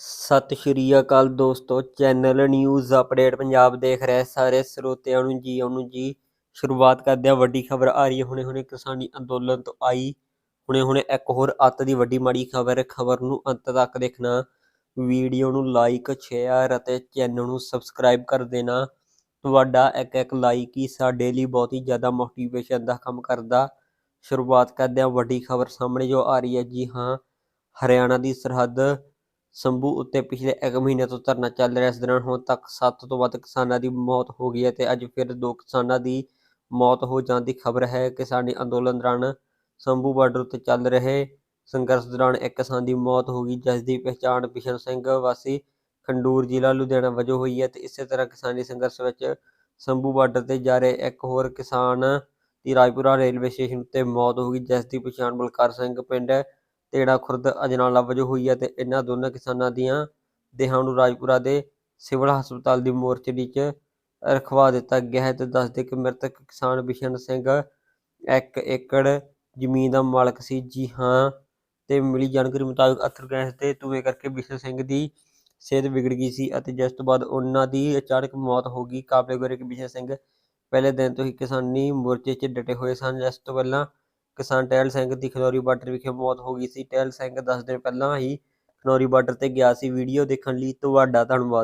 ਸਤਿ ਸ਼੍ਰੀ ਅਕਾਲ ਦੋਸਤੋ, channel news update Punjab ਦੇਖ ਰਹੇ ਸਾਰੇ ਸਰੋਤਿਆਂ ਨੂੰ ਜੀ ਆਉਣ ਜੀ, ਸ਼ੁਰੂਆਤ ਕਰਦੇ ਹਾਂ। ਵੱਡੀ ਖਬਰ ਆ ਰਹੀ ਹੈ ਹੁਣੇ ਹੁਣੇ ਕਿਸਾਨੀ ਅੰਦੋਲਨ ਤੋਂ ਆਈ। ਹੁਣੇ ਹੁਣੇ ਇੱਕ ਹੋਰ ਅੱਤ ਦੀ ਵੱਡੀ ਮਾੜੀ ਖਬਰ ਖਬਰ ਨੂੰ ਅੰਤ ਤੱਕ ਦੇਖਣਾ। ਵੀਡੀਓ ਨੂੰ ਲਾਈਕ ਸ਼ੇਅਰ ਅਤੇ ਚੈਨਲ ਨੂੰ ਸਬਸਕ੍ਰਾਈਬ ਕਰ ਦੇਣਾ। ਤੁਹਾਡਾ ਇੱਕ ਇੱਕ ਲਾਈਕ ਹੀ ਸਾਡੇ ਲਈ ਬਹੁਤ ਹੀ ਜ਼ਿਆਦਾ ਮੋਟੀਵੇਸ਼ਨ ਦਾ ਕੰਮ ਕਰਦਾ। ਸ਼ੁਰੂਆਤ ਕਰਦੇ ਹਾਂ, ਵੱਡੀ ਖਬਰ ਸਾਹਮਣੇ ਜੋ ਆ ਰਹੀ ਹੈ, ਜੀ ਹਾਂ, ਹਰਿਆਣਾ ਦੀ ਸਰਹੱਦ ਸੰਭੂ ਉੱਤੇ ਪਿਛਲੇ ਇੱਕ ਮਹੀਨੇ ਤੋਂ ਧਰਨਾ ਚੱਲ ਰਿਹਾ। ਇਸ ਦੌਰਾਨ ਹੁਣ ਤੱਕ 7 ਤੋਂ ਵੱਧ ਕਿਸਾਨਾਂ ਦੀ ਮੌਤ ਹੋ ਗਈ ਹੈ ਤੇ ਅੱਜ ਫਿਰ ਦੋ ਕਿਸਾਨਾਂ ਦੀ ਮੌਤ ਹੋ ਜਾਣ ਦੀ ਖਬਰ ਹੈ। ਕਿਸਾਨੀ ਅੰਦੋਲਨ ਦੌਰਾਨ ਸੰਭੂ ਬਾਰਡਰ ਉੱਤੇ ਚੱਲ ਰਹੇ ਸੰਘਰਸ਼ ਦੌਰਾਨ ਇੱਕ ਕਿਸਾਨ ਦੀ ਮੌਤ ਹੋ ਗਈ, ਜਿਸ ਦੀ ਪਛਾਣ ਬਿਸ਼ਨ ਸਿੰਘ ਵਾਸੀ ਖੰਡੂਰ ਜ਼ਿਲ੍ਹਾ ਲੁਧਿਆਣਾ ਵਜੋਂ ਹੋਈ ਹੈ ਤੇ ਇਸੇ ਤਰ੍ਹਾਂ ਕਿਸਾਨੀ ਸੰਘਰਸ਼ ਵਿੱਚ ਸੰਭੂ ਬਾਰਡਰ ਤੇ ਜਾ ਰਹੇ ਇੱਕ ਹੋਰ ਕਿਸਾਨ ਦੀ ਰਾਜਪੁਰਾ ਰੇਲਵੇ ਸਟੇਸ਼ਨ ਉੱਤੇ ਮੌਤ ਹੋ ਗਈ, ਜਿਸ ਦੀ ਪਛਾਣ ਬਲਕਾਰ ਸਿੰਘ ਪਿੰਡ ਤੇੜਾ ਖੁਰਦ ਅਜਨਾਲਾ ਵਜੋਂ ਹੋਈ ਹੈ ਤੇ ਇਹਨਾਂ ਦੋਨਾਂ ਕਿਸਾਨਾਂ ਦੀਆਂ ਦੇਹਾਂ ਨੂੰ ਰਾਜਪੁਰਾ ਦੇ ਸਿਵਲ ਹਸਪਤਾਲ ਦੀ ਮੋਰਚਰੀ 'ਚ ਰਖਵਾ ਦਿੱਤਾ ਗਿਆ ਹੈ ਤੇ ਦੱਸਦੇ ਕਿ ਮ੍ਰਿਤਕ ਕਿਸਾਨ ਬਿਸ਼ਨ ਸਿੰਘ ਇੱਕ ਏਕੜ ਜ਼ਮੀਨ ਦਾ ਮਾਲਕ ਸੀ। ਜੀ ਹਾਂ, ਤੇ ਮਿਲੀ ਜਾਣਕਾਰੀ ਮੁਤਾਬਕ ਅਥਰ ਗੈਸ ਦੇ ਧੂਏ ਕਰਕੇ ਬਿਸ਼ਨ ਸਿੰਘ ਦੀ ਸਿਹਤ ਵਿਗੜ ਗਈ ਸੀ ਅਤੇ ਜਿਸ ਤੋਂ ਬਾਅਦ ਉਹਨਾਂ ਦੀ ਅਚਾਨਕ ਮੌਤ ਹੋ ਗਈ। ਕਾਬਲੇ ਗੋਰੇ ਕਿ ਬਿਸ਼ਨ ਸਿੰਘ ਪਹਿਲੇ ਦਿਨ ਤੋਂ ਹੀ ਕਿਸਾਨੀ ਮੋਰਚੇ 'ਚ ਡਟੇ ਹੋਏ ਸਨ। ਜਿਸ ਤੋਂ ਪਹਿਲਾਂ ਕਿਸਾਨ ਟਹਿਲ ਸਿੰਘ ਦੀ ਖਨੌਰੀ ਬਾਰਡਰ ਵਿਖੇ ਮੌਤ ਹੋ ਗਈ ਸੀ। ਟਹਿਲ ਸਿੰਘ 10 ਦਿਨ ਪਹਿਲਾਂ ਹੀ ਖਨੌਰੀ ਬਾਰਡਰ ਤੇ ਗਿਆ ਸੀ। ਵੀਡੀਓ ਦੇਖਣ ਲਈ ਤੁਹਾਡਾ ਧੰਨਵਾਦ।